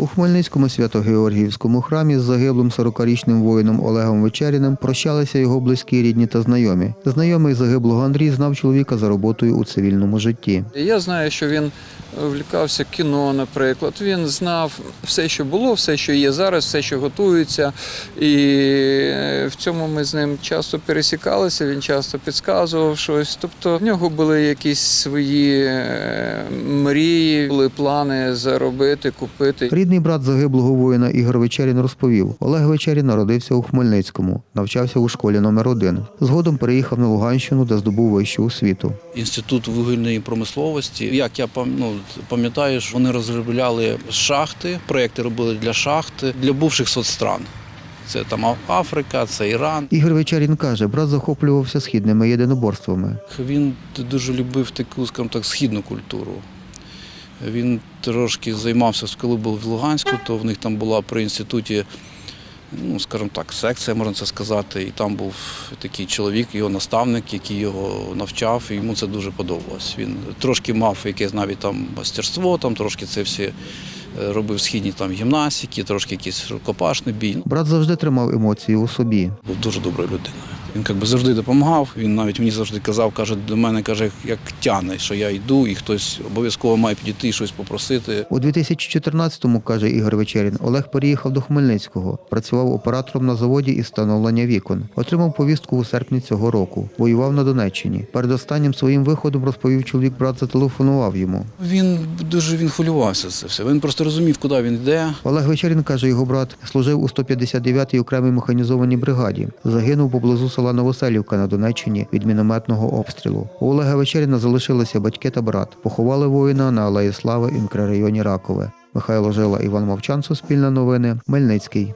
У Хмельницькому Свято-Георгіївському храмі з загиблим 40-річним воїном Олегом Вечеріним прощалися його близькі, рідні та знайомі. Знайомий загиблого Андрій знав чоловіка за роботою у цивільному житті. Я знаю, що він влікався кіно, наприклад. Він знав все, що було, все, що є зараз, все, що готується. І е, в цьому ми з ним часто пересікалися, він часто підказував щось. Тобто в нього були якісь свої е, мрії, були плани заробити, купити. Рідний брат загиблого воїна Ігор Вечерін розповів: Олег Вечерін народився у Хмельницькому, навчався у школі номер 1 Згодом переїхав на Луганщину, де здобув вищу освіту. Інститут вугільної промисловості. Як я ну, пам'ятаю, що вони розробляли шахти, проекти робили для шахти для бувших соцстран. Це там Африка, це Іран. Ігор Вечерін каже, брат захоплювався східними єдиноборствами. Він дуже любив таку, скажімо так, східну культуру. Він трошки займався, коли був в Луганську, то в них там була при інституті, ну, скажімо так, секція, можна це сказати. І там був такий чоловік, його наставник, який його навчав, і йому це дуже подобалось. Він трошки мав якесь навіть там мастерство, там трошки це всі робив східні там гімнастики, трошки якийсь рукопашний бій. Брат завжди тримав емоції у собі. був дуже доброю людиною. Він якби завжди допомагав. Він навіть мені завжди казав, каже, до мене каже, як тяне, що я йду, і хтось обов'язково має підійти і щось попросити. У 2014-му, каже Ігор Вечерін, Олег переїхав до Хмельницького, працював оператором на заводі із встановлення вікон. Отримав повістку у серпні цього року. Воював на Донеччині. Перед останнім своїм виходом розповів чоловік, брат зателефонував йому. Він дуже він хвилювався за це все. Він просто розумів, куди він йде. Олег Вечерін, каже його брат, служив у 159-й окремій механізованій бригаді. Загинув поблизу села Новоселівка на Донеччині від мінометного обстрілу. У Олега Вечеріна залишилися батьки та брат. Поховали воїна на Алеї Слави і мікрорайоні Ракове. Михайло Жила, Іван Мовчан, Суспільне новини, Мельницький.